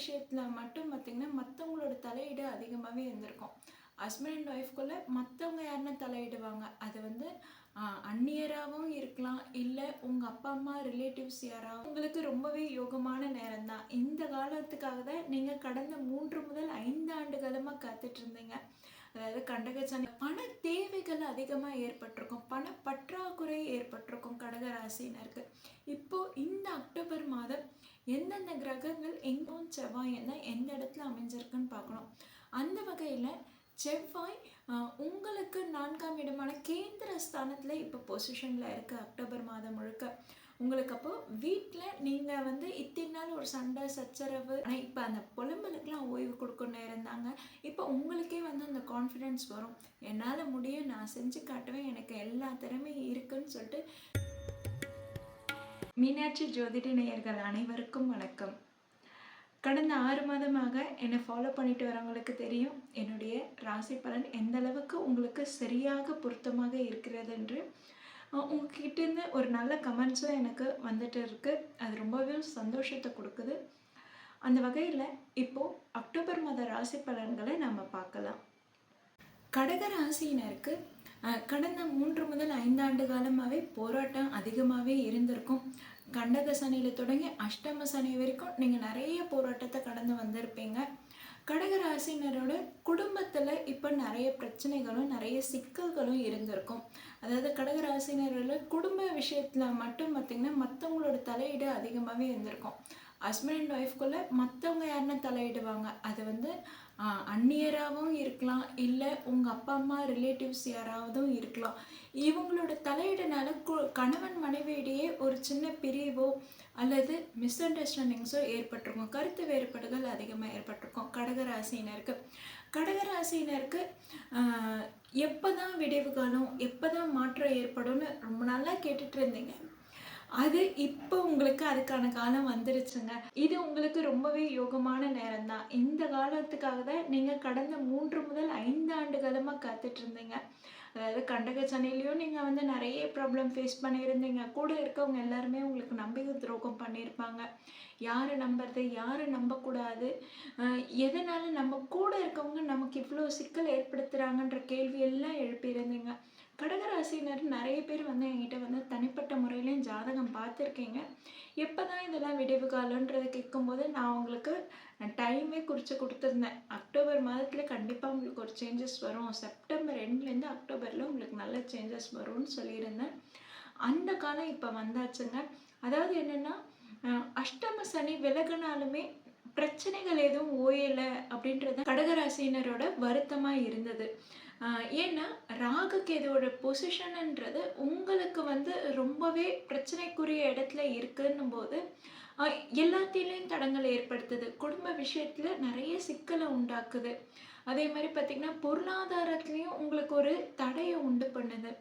விஷயத்தில் மட்டும் பார்த்திங்கன்னா மற்றவங்களோட தலையீடு அதிகமாகவே இருந்திருக்கும். ஹஸ்பண்ட் அண்ட் ஒய்ஃப்குள்ளே மற்றவங்க யாருன்னா தலையிடுவாங்க? அது வந்து அந்நியராகவும் இருக்கலாம். இல்லை உங்கள் அப்பா அம்மா ரிலேட்டிவ்ஸ் யாராவது. உங்களுக்கு ரொம்பவே யோகமான நேரம் தான் இந்த காலத்துக்காக தான் நீங்கள் கடந்த மூன்று முதல் ஐந்து ஆண்டு காலமாக காத்துட்டு அதாவது கண்டகச்சனி பண தேவைகள் அதிகமாக ஏற்பட்டிருக்கும். பண பற்றாக்குறை ஏற்பட்டிருக்கும் கடகராசினருக்கு இப்போ இந்த அக்டோபர் மாதம் எந்தெந்த கிரகங்கள் எங்கும் செவ்வாய் என்ன எந்த இடத்துல அமைஞ்சிருக்குன்னு பார்க்கணும். அந்த வகையில் செவ்வாய் உங்களுக்கு நான்காம் இடமான கேந்திர ஸ்தானத்தில் இப்போ பொசிஷனில் இருக்குது அக்டோபர் மாதம் முழுக்க. உங்களுக்கு அப்போ வீட்டில் நீங்கள் வந்து இத்தனை நாள் ஒரு சண்டை சச்சரவு ஆனால் இப்போ அந்த புலம்பலுக்கெலாம் ஓய்வு கொடுக்கணும் இருந்தாங்க. இப்போ உங்களுக்கே வந்து அந்த கான்ஃபிடென்ஸ் வரும். என்னால் முடியும் நான் செஞ்சு காட்டுவேன் எனக்கு எல்லா திறமையும் இருக்குன்னு சொல்லிட்டு. மீனாட்சி ஜோதிட நேயர்கள் அனைவருக்கும் வணக்கம். கடந்த ஆறு மாதமாக என்னை ஃபாலோ பண்ணிட்டு வரவங்களுக்கு தெரியும் என்னுடைய ராசி பலன் எந்த அளவுக்கு உங்களுக்கு சரியாக பொருத்தமாக இருக்கிறது என்று. உங்ககிட்டேருந்து ஒரு நல்ல கமெண்ட்ஸும் எனக்கு வந்துட்டு இருக்குது அது ரொம்பவே சந்தோஷத்தை கொடுக்குது. அந்த வகையில் இப்போது அக்டோபர் மாத ராசி பலன்களை நம்ம பார்க்கலாம். கடக ராசியினருக்கு கடந்த மூன்று முதல் ஐந்தாண்டு காலமாகவே போராட்டம் அதிகமாகவே இருந்திருக்கும். கண்டக சனியில் தொடங்கி அஷ்டம சனி வரைக்கும் நீங்கள் நிறைய போராட்டத்தை கடந்து வந்திருப்பீங்க. கடகராசினரோட குடும்பத்தில் இப்போ நிறைய பிரச்சனைகளும் நிறைய சிக்கல்களும் இருந்திருக்கும். அதாவது கடக குடும்ப விஷயத்தில் மட்டும் பார்த்திங்கன்னா மற்றவங்களோட தலையீடு அதிகமாகவே இருந்திருக்கும். ஹஸ்பண்ட் அண்ட் ஒய்ஃப்குள்ளே மற்றவங்க யாருன்னா தலையிடுவாங்க. அது வந்து அந்நியராகவும் இருக்கலாம். இல்லை உங்கள் அப்பா அம்மா ரிலேட்டிவ்ஸ் யாராவதும் இருக்கலாம். இவங்களோட தலையீடுனால கு கணவன் மனைவியிடையே ஒரு சின்ன பிரிவோ அல்லது மிஸ் அண்டர்ஸ்டாண்டிங்ஸோ ஏற்பட்டிருக்கும். கருத்து வேறுபாடுகள் அதிகமாக ஏற்பட்டிருக்கும். கடகராசினருக்கு கடகராசினருக்கு எப்போ தான் விடைவு காலம் எப்போ தான் மாற்றம் ஏற்படும்னு ரொம்ப நல்லா கேட்டுட்டு இருந்தீங்க அது இப்போ உங்களுக்கு அதுக்கான காலம் வந்துருச்சுங்க. இது உங்களுக்கு ரொம்பவே யோகமான நேரம் தான் காரணத்துக்காக தான் நீங்கள் கடந்த மூன்று முதல் ஐந்து ஆண்டு காலமாக காத்துட்டு இருந்தீங்க அதாவது கண்டக சனிலையும் நீங்கள் வந்து நிறைய ப்ராப்ளம் ஃபேஸ் பண்ணியிருந்தீங்க. கூட இருக்கவங்க எல்லாருமே உங்களுக்கு நம்பிக்கை துரோகம் பண்ணியிருப்பாங்க. யாரை நம்புறது யாரை நம்பக்கூடாது எதனால நம்ம கூட இருக்கவங்க நமக்கு இவ்வளோ சிக்கல் ஏற்படுத்துகிறாங்கன்ற கேள்வி எல்லாம் எழுப்பியிருந்தீங்க. கடகராசினர் நிறைய பேர் வந்து என்கிட்ட வந்து ஜாதகம் பார்த்துருக்கீங்க. எப்போ தான் இதெல்லாம் விடைவு காலன்றதை கேட்கும்போது நான் உங்களுக்கு டைமே குறித்து கொடுத்துருந்தேன். அக்டோபர் மாதத்தில் கண்டிப்பாக உங்களுக்கு ஒரு சேஞ்சஸ் வரும். செப்டம்பர் எண்ட்லேருந்து அக்டோபரில் உங்களுக்கு நல்ல சேஞ்சஸ் வரும்னு சொல்லியிருந்தேன். அந்த காலம் இப்போ வந்தாச்சுங்க. அதாவது என்னென்னா அஷ்டம சனி விலகினாலுமே பிரச்சனைகள் எதுவும் ஓயலை அப்படின்றது கடகராசினரோட வருத்தமாக இருந்தது. ஏன்னா ராகு கேதுவோட பொசிஷன்ன்றது உங்களுக்கு வந்து ரொம்பவே பிரச்சனைக்குரிய இடத்துல இருக்குன்னும் போது எல்லாத்திலையும் தடங்கள் ஏற்படுத்துது. குடும்ப விஷயத்தில் நிறைய சிக்கலை உண்டாக்குது. அதே மாதிரி பார்த்திங்கன்னா பொருளாதாரத்துலேயும் உங்களுக்கு ஒரு தடையை உண்டு பண்ணுது.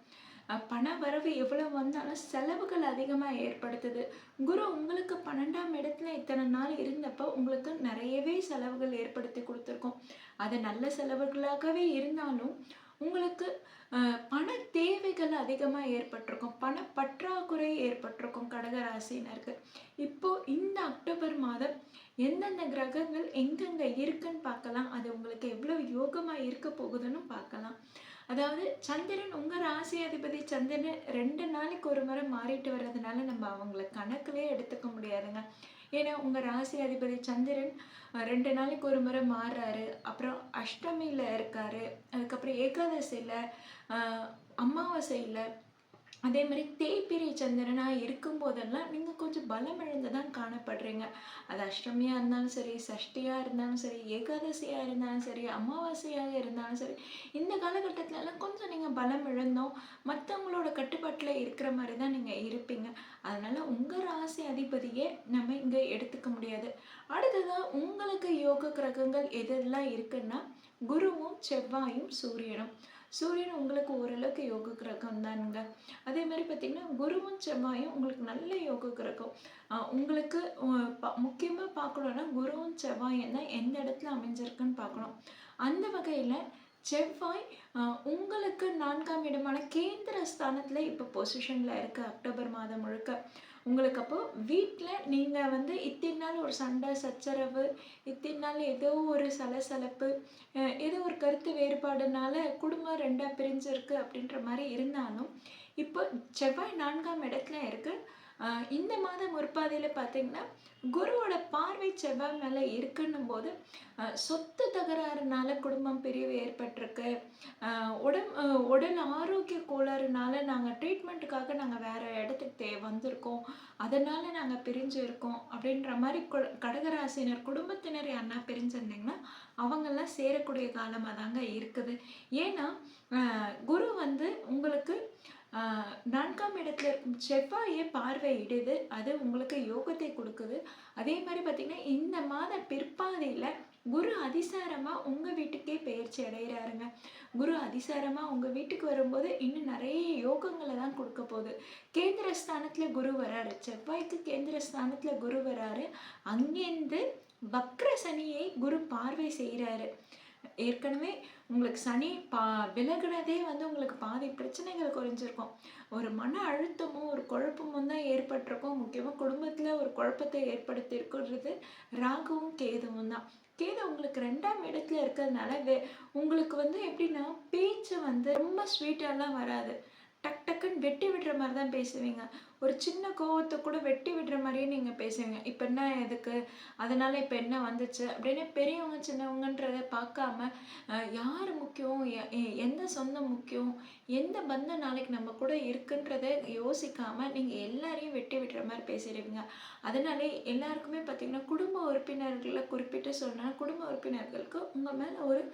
பண வரவு எவ்வளோ வந்தாலும் செலவுகள் அதிகமாக ஏற்படுத்துது. குரு உங்களுக்கு பன்னெண்டாம் இடத்துல இத்தனை நாள் இருந்தப்போ உங்களுக்கு நிறையவே செலவுகள் ஏற்படுத்தி கொடுத்துருக்கோம். அது நல்ல செலவுகளாகவே இருந்தாலும் உங்களுக்கு பண தேவைகள் அதிகமாக ஏற்பட்டிருக்கும். பண பற்றாக்குறை ஏற்பட்டிருக்கும் கடகராசினருக்கு இப்போ இந்த அக்டோபர் மாதம் எந்தெந்த கிரகங்கள் எங்கெங்கே இருக்குன்னு பார்க்கலாம். அது உங்களுக்கு எவ்வளோ யோகமாக இருக்க போகுதுன்னு பார்க்கலாம். அதாவது சந்திரன் உங்கள் ராசி அதிபதி சந்திரன் ரெண்டு நாளைக்கு ஒரு முறை மாறிட்டு வர்றதுனால நம்ம அவங்கள கணக்கிலே எடுத்துக்க முடியாதுங்க. ஏன்னா உங்கள் ராசி அதிபதி சந்திரன் ரெண்டு நாளைக்கு ஒரு முறை மாறுறாரு. அப்புறம் அஷ்டமியில் இருக்காரு. அதுக்கப்புறம் ஏகாதசியில் அமாவாசையில் அதே மாதிரி தேய்பிரை சந்திரனாக இருக்கும்போதெல்லாம் நீங்கள் கொஞ்சம் பலம் இழந்து தான் காணப்படுறீங்க. அது அஷ்டமியாக இருந்தாலும் சரி சஷ்டியாக இருந்தாலும் சரி ஏகாதசியாக இருந்தாலும் சரி அமாவாசையாக இருந்தாலும் சரி இந்த காலகட்டத்திலலாம் கொஞ்சம் நீங்கள் பலம் இழந்தோம். மற்றவங்களோட கட்டுப்பாட்டில் இருக்கிற மாதிரி தான் நீங்கள் இருப்பீங்க. அதனால் உங்கள் ராசி அதிபதியே நம்ம இங்கே எடுத்துக்க முடியாது. அடுத்ததாக உங்களுக்கு யோக கிரகங்கள் எதெல்லாம் இருக்குன்னா குருவும் செவ்வாயும் சூரியனும். சூரியன் உங்களுக்கு ஓரளவுக்கு யோக கிரகம் தானுங்க. அதே மாதிரி பார்த்திங்கன்னா குருவும் செவ்வாயும் உங்களுக்கு நல்ல யோக கிரகம். ஆஹ் உங்களுக்கு முக்கியமாக பார்க்கணுன்னா குருவும் செவ்வாயும் தான் எந்த இடத்துல அமைஞ்சிருக்குன்னு பார்க்கணும். அந்த வகையில் செவ்வாய் உங்களுக்கு நான்காம் இடமான கேந்திர ஸ்தானத்தில் இப்போ பொசிஷனில் இருக்குது அக்டோபர் மாதம் முழுக்க. உங்களுக்கு அப்போ வீட்டில் நீங்கள் வந்து இத்தனை நாள் ஒரு சண்டை சச்சரவு இத்தனை நாள் ஏதோ ஒரு சலசலப்பு ஏதோ ஒரு கருத்து வேறுபாடுனால குடும்பம் ரெண்டாக பிரிஞ்சிருக்கு அப்படின்ற மாதிரி இருந்தாலும் இப்போ செவ்வாய் நான்காம் இடத்துல இருக்குது இந்த மாதம் முற்பாதையில் பார்த்தீங்கன்னா குருவோட பார்வை செவ்வாய் மேலே இருக்குன்னும் போது சொத்து தகராறுனால குடும்பம் பிரிவு ஏற்பட்டிருக்கு. உடம் உடல் ஆரோக்கிய கோளாறுனால நாங்கள் ட்ரீட்மெண்ட்டுக்காக நாங்கள் வேறு இடத்துக்கு தே வந்திருக்கோம். அதனால் நாங்கள் பிரிஞ்சு இருக்கோம் அப்படின்ற மாதிரி கு- கடகராசினர் குடும்பத்தினர் யாருன்னா பிரிஞ்சிருந்தீங்கன்னா அவங்கெல்லாம் சேரக்கூடிய காலமாக தாங்க இருக்குது. ஏன்னா குரு வந்து உங்களுக்கு நான்காம் இடத்துல இருக்கும் செவ்வாயை பார்வையிடுது. அது உங்களுக்கு யோகத்தை கொடுக்குது. அதே மாதிரி பார்த்தீங்கன்னா இந்த மாத பிற்பாதையில் குரு அதிசாரமாக உங்கள் வீட்டுக்கே பெயர்ச்சி அடைகிறாருங்க குரு அதிசாரமாக உங்கள் வீட்டுக்கு வரும்போது இன்னும் நிறைய யோகங்களை தான் கொடுக்க போகுது. கேந்திர ஸ்தானத்தில் குரு வராரு. செவ்வாய்க்கு கேந்திர ஸ்தானத்தில் குரு வராரு. அங்கேருந்து வக்ர சனியை குரு பார்வை செய்கிறாரு ஏற்கனவே உங்களுக்கு சனி பா விலகுனதே வந்து உங்களுக்கு பாதி பிரச்சனைகள் குறைஞ்சிருக்கும். ஒரு மன அழுத்தமும் ஒரு குழப்பமும் தான் ஏற்பட்டிருக்கும். முக்கியமாக குடும்பத்தில் ஒரு குழப்பத்தை ஏற்படுத்தியிருக்கிறது ராகுவும் கேதுவும் தான். கேது உங்களுக்கு ரெண்டாம் இடத்துல இருக்கிறதுனால உங்களுக்கு வந்து எப்படின்னா பேச்சு வந்து ரொம்ப ஸ்வீட்டாலாம் வராது. டக் டக்குன்னு வெட்டி விடுற மாதிரி தான் பேசுவீங்க. ஒரு சின்ன கோவத்தை கூட வெட்டி விடுற மாதிரியே நீங்கள் பேசுவீங்க. இப்போ என்ன எதுக்கு? அதனால் இப்போ என்ன வந்துச்சு? அப்படின்னு பெரியவங்க சின்னவங்கன்றதை பார்க்காம யார் முக்கியம்? எ- எந்த சொந்தம் முக்கியம்? எந்த பந்தம் நாளைக்கு நம்ம கூட இருக்குன்றதை யோசிக்காமல் நீங்கள் எல்லாரையும் வெட்டி விடுற மாதிரி பேசிடுவீங்க. அதனாலே எல்லாருக்குமே பார்த்திங்கன்னா குடும்ப உறுப்பினர்களை குறிப்பிட்டு சொன்னால் குடும்ப உறுப்பினர்களுக்கு உங்கள் மேலே ஒரு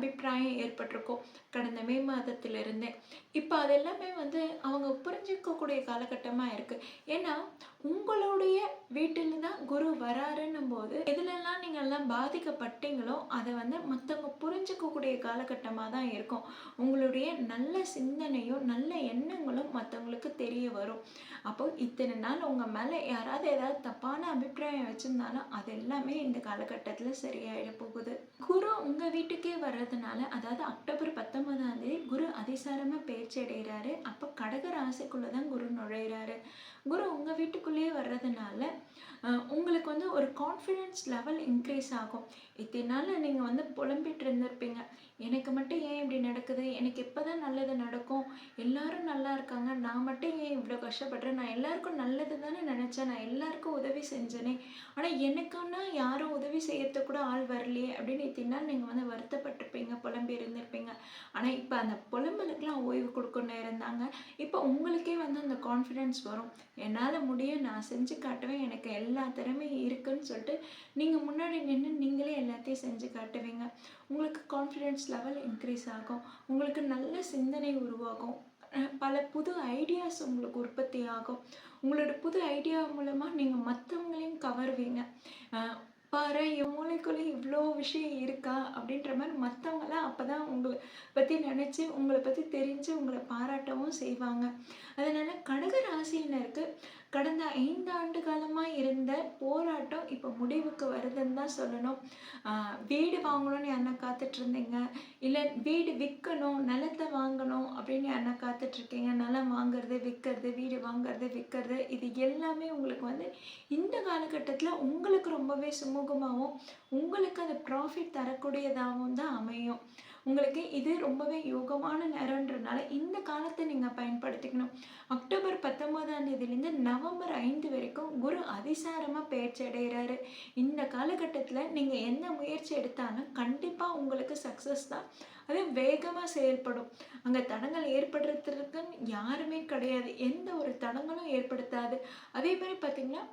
அபிப்பிராயம் ஏற்பட்டிருக்கும் கடந்த மே மாதத்திலிருந்தே. இப்போ அது எல்லாமே வந்து அவங்க புரிஞ்சிக்கக்கூடிய காலகட்டமாக இருக்குது ஏன்னா உங்களுடைய வீட்டில் தான் குரு வராருன்னும் போது எதுலெல்லாம் நீங்கள்லாம் எல்லாம் பாதிக்கப்பட்டீங்களோ அதை வந்து மற்றவங்க புரிஞ்சுக்கக்கூடிய காலகட்டமாக தான் இருக்கும். உங்களுடைய நல்ல சிந்தனையும் நல்ல எண்ணங்களும் மற்றவங்களுக்கு தெரிய வரும். அப்போ இத்தனை நாள் உங்கள் மேலே யாராவது ஏதாவது தப்பான அபிப்பிராயம் வச்சுருந்தாலும் அது எல்லாமே இந்த காலகட்டத்தில் சரியாயிட போகுது. குரு உங்கள் வீட்டுக்கே வர்றது வர்றதுனால அதாவது அக்டோபர் பத்தொன்பதாம் தேதி குரு அதிசாரமாக பயிற்சி அடைகிறாரு அப்போ கடக ராசிக்குள்ளே தான் குரு நுழையிறாரு. குரு உங்கள் வீட்டுக்குள்ளேயே வர்றதுனால உங்களுக்கு வந்து ஒரு கான்ஃபிடென்ஸ் லெவல் இன்க்ரீஸ் ஆகும். இத்தனை நாளில் நீங்கள் வந்து புலம்பிட்டு இருந்திருப்பீங்க. எனக்கு மட்டும் ஏன் இப்படி நடக்குது? எனக்கு எப்போ தான் நல்லது நடக்கும். எல்லாரும் நல்லா இருக்காங்க. நான் மட்டும் ஏன் இவ்வளோ கஷ்டப்படுறேன்? நான் எல்லாருக்கும் நல்லது தானே நினச்சேன். நான் எல்லாருக்கும் உதவி செஞ்சேனே. ஆனால் எனக்குன்னா யாரும் உதவி செய்யறது கூட ஆள் வரலையே அப்படின்னு இத்தனை நாள் நீங்கள் வந்து வருத்தப்பட்டிருப்பீங்க புலம்பி இருந்திருப்பீங்க. ஆனால் இப்போ அந்த புலம்பலுக்கெலாம் ஓய்வு கொடுக்கணும் இருந்தாங்க. இப்போ உங்களுக்கே வந்து அந்த கான்ஃபிடென்ஸ் வரும். என்னால் முடியும் நான் செஞ்சு காட்டுவேன். எனக்கு எல்லா எல்லா திறமையும் இருக்குன்னு சொல்லிட்டு நீங்கள் முன்னாடி நின்று நீங்களே எல்லாத்தையும் செஞ்சு காட்டுவீங்க. உங்களுக்கு கான்ஃபிடென்ஸ் லெவல் இன்க்ரீஸ் ஆகும். உங்களுக்கு நல்ல சிந்தனை உருவாகும். பல புது ஐடியாஸ் உங்களுக்கு உற்பத்தி ஆகும். உங்களோட புது ஐடியா மூலமாக நீங்கள் மற்றவங்களையும் கவருவீங்க. பாரு என் மூளைக்குள்ளே இவ்வளோ விஷயம் இருக்கா? அப்படின்ற மாதிரி மற்றவங்களாம் தான் உங்களை பற்றி நினச்சி உங்களை பற்றி தெரிஞ்சு உங்களை பாராட்டவும் செய்வாங்க. அதனால் கடக ராசியினருக்கு கடந்த ஐந்து ஆண்டு காலமாக இருந்த போராட்டம் இப்போ முடிவுக்கு வருதுன்னு தான் சொல்லணும். வீடு வாங்கணும்னு யாருன்னா காத்துட்டு இருந்தீங்க? இல்லை வீடு விற்கணும் நிலத்தை வாங்கணும் அப்படின்னு யாருன்னா காத்துட்ருக்கீங்க நிலம் வாங்குறது விற்கிறது வீடு வாங்குறது விற்கிறது இது எல்லாமே உங்களுக்கு வந்து இந்த காலகட்டத்தில் உங்களுக்கு ரொம்பவே சுமூகமாகவும் உங்களுக்கு அது ப்ராஃபிட் தரக்கூடியதாகவும் தான் அமையும். உங்களுக்கு இது ரொம்பவே யோகமான நேரன்றனால இந்த காலத்தை நீங்கள் பயன்படுத்திக்கணும். அக்டோபர் பத்தொம்போதாம் தேதியிலேருந்து நவம்பர் ஐந்து வரைக்கும் குரு அதிசாரமாக பயிற்சி அடைகிறாரு இந்த காலகட்டத்தில் நீங்கள் எந்த முயற்சி எடுத்தாலும் கண்டிப்பாக உங்களுக்கு சக்ஸஸ் தான். அது வேகமாக செயல்படும். அங்கே தடங்கள் ஏற்படுறதுக்கு யாருமே கிடையாது. எந்த ஒரு தடங்களும் ஏற்படுத்தாது. அதே மாதிரி பார்த்திங்கன்னா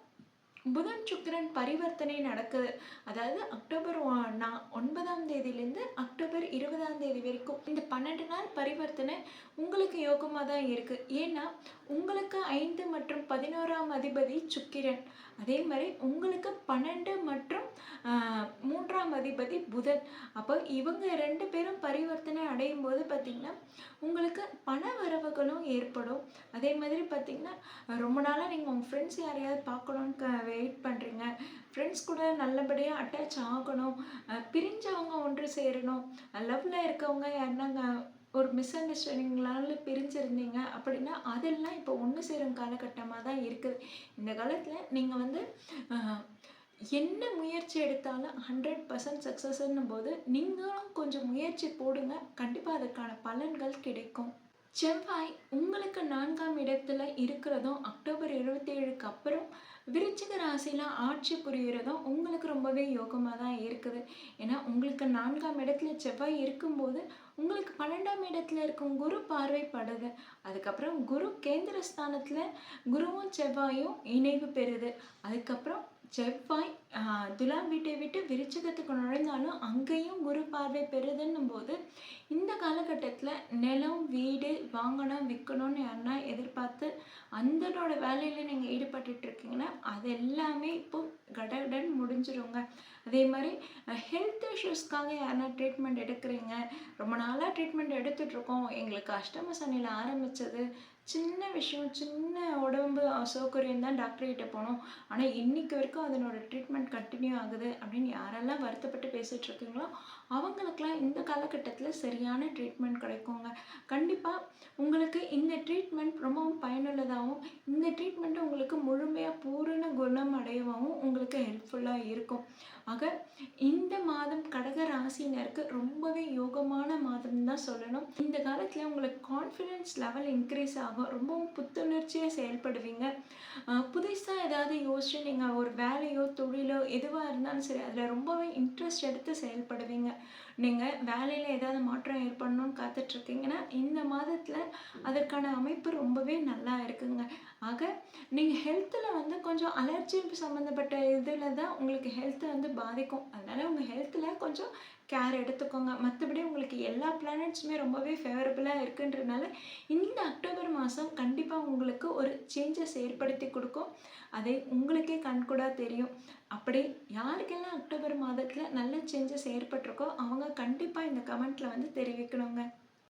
புதன் சுக்கிரன் பரிவர்த்தனை நடக்குது. அதாவது அக்டோபர் ஒன்பதாம் தேதியிலேருந்து அக்டோபர் இருபதாம் தேதி வரைக்கும் இந்த பன்னெண்டு நாள் பரிவர்த்தனை உங்களுக்கு யோகமாக தான் இருக்குது ஏன்னா உங்களுக்கு ஐந்து மற்றும் பதினோராம் அதிபதி சுக்கிரன். அதே மாதிரி உங்களுக்கு பன்னெண்டு மற்றும் மூன்றாம் அதிபதி புதன். அப்போ இவங்க ரெண்டு பேரும் பரிவர்த்தனை அடையும் போது பார்த்திங்கன்னா உங்களுக்கு பண வரவுகளும் ஏற்படும். அதே மாதிரி பார்த்திங்கன்னா ரொம்ப நாளாக நீங்கள் உங்கள் ஃப்ரெண்ட்ஸ் யாரையாவது பார்க்கணுன்னு வெயிட் பண்ணுறீங்க ஃப்ரெண்ட்ஸ் கூட நல்லபடியாக அட்டாச் ஆகணும். பிரிஞ்சவங்க ஒன்று சேரணும். லவ்வில் இருக்கவங்க யாருனாங்க ஒரு மிஸ் அண்டர்ஸ்டாண்டிங்னால பிரிஞ்சிருந்தீங்க அப்படின்னா அதெல்லாம் இப்போ ஒன்று சேரும் காலகட்டமாக தான் இருக்குது. இந்த காலத்தில் நீங்கள் வந்து என்ன முயற்சி எடுத்தாலும் ஹண்ட்ரட் பர்சன்ட் சக்ஸஸ்ன்னும் போது நீங்களும் கொஞ்சம் முயற்சி போடுங்க. கண்டிப்பாக அதற்கான பலன்கள் கிடைக்கும். செவ்வாய் உங்களுக்கு நான்காம் இடத்துல இருக்கிறதும் அக்டோபர் இருபத்தி ஏழுக்கு அப்புறம் விருச்சிக ராசியில் ஆட்சி புரிகிறதும் உங்களுக்கு ரொம்பவே யோகமாக தான் இருக்குது. ஏன்னா உங்களுக்கு நான்காம் இடத்துல செவ்வாய் இருக்கும்போது உங்களுக்கு பன்னெண்டாம் இடத்துல இருக்கும் குரு பார்வைப்படுது. அதுக்கப்புறம் குரு கேந்திரஸ்தானத்தில் குருவும் செவ்வாயும் இணைவு பெறுது. அதுக்கப்புறம் செவ்வாய் துலாம் வீட்டை விட்டு விருச்சகத்துக்கு நுழைந்தாலும் அங்கேயும் குரு பார்வை பெறுதுன்னும் போது இந்த காலகட்டத்தில் நிலம் வீடு வாங்கணும் விற்கணும்னு யாருன்னா எதிர்பார்த்து அந்தனோட வேலையில் நீங்கள் ஈடுபட்டு இருக்கீங்கன்னா அது எல்லாமே இப்போ கடகடன் முடிஞ்சிருங்க. அதே மாதிரி ஹெல்த் இஷ்யூஸ்க்காக யாருன்னா ட்ரீட்மெண்ட் எடுக்கிறீங்க? ரொம்ப நாளாக ட்ரீட்மெண்ட் எடுத்துகிட்ருக்கோம் எங்களுக்கு அஷ்டம சனியில் ஆரம்பித்தது சின்ன விஷயம் சின்ன உடம்பு அசௌகரியம் தான் டாக்டர்கிட்ட போனோம். ஆனால் இன்றைக்கி வரைக்கும் அதனோட ட்ரீட்மெண்ட் கண்டினியூ ஆகுது அப்படின்னு யாரெல்லாம் வருத்தப்பட்டு பேசிகிட்டு இருக்கீங்களோ அவங்களுக்கெல்லாம் இந்த காலகட்டத்தில் சரியான ட்ரீட்மெண்ட் கிடைக்குங்க. கண்டிப்பாக உங்களுக்கு இந்த ட்ரீட்மெண்ட் ரொம்பவும் பயனுள்ளதாகவும் இந்த ட்ரீட்மெண்ட்டு உங்களுக்கு முழுமையாக பூரண குணம் அடையவும் உங்களுக்கு ஹெல்ப்ஃபுல்லாக இருக்கும். ஆக இந்த மாதம் கடக ராசினருக்கு ரொம்பவே யோகமான மாதம் தான் சொல்லணும். இந்த காலத்தில் உங்களுக்கு கான்ஃபிடென்ஸ் லெவல் இன்க்ரீஸ் ஆகும். ரொம்பவும் புத்துணர்ச்சியாக செயல்படுவீங்க. புதுசாக ஏதாவது யோசிச்சு நீங்கள் ஒரு வேலையோ தொழிலோ எதுவாக இருந்தாலும் சரி அதில் ரொம்பவே இன்ட்ரெஸ்ட் எடுத்து செயல்படுவீங்க. நீங்கள் வேலையில் ஏதாவது மாற்றம் ஏற்படணும்னு காத்துட்ருக்கீங்கன்னா இந்த மாதத்தில் அதற்கான அமைப்பு ரொம்பவே நல்லா இருக்குங்க. ஆக நீங்கள் ஹெல்த்தில் வந்து கொஞ்சம் அலர்ஜி சம்மந்தப்பட்ட இதில் தான் உங்களுக்கு ஹெல்த்தை வந்து பாதிக்கும். அதனால் உங்கள் ஹெல்த்தில் கொஞ்சம் கேர் எடுத்துக்கோங்க. மற்றபடி உங்களுக்கு எல்லா பிளானட்ஸுமே ரொம்பவே ஃபேவரபுளாக இருக்குன்றதுனால இந்த அக்டோபர் மாதம் கண்டிப்பாக உங்களுக்கு ஒரு சேஞ்சஸ் ஏற்படுத்தி கொடுக்கும். அதை உங்களுக்கே கண்கூடாக தெரியும். அப்படி யாருக்கெல்லாம் அக்டோபர் மாதத்தில் நல்ல சேஞ்சஸ் ஏற்பட்டிருக்கோ அவங்க கண்டிப்பாக இந்த கமெண்ட்டில் வந்து தெரிவிக்கணுங்க.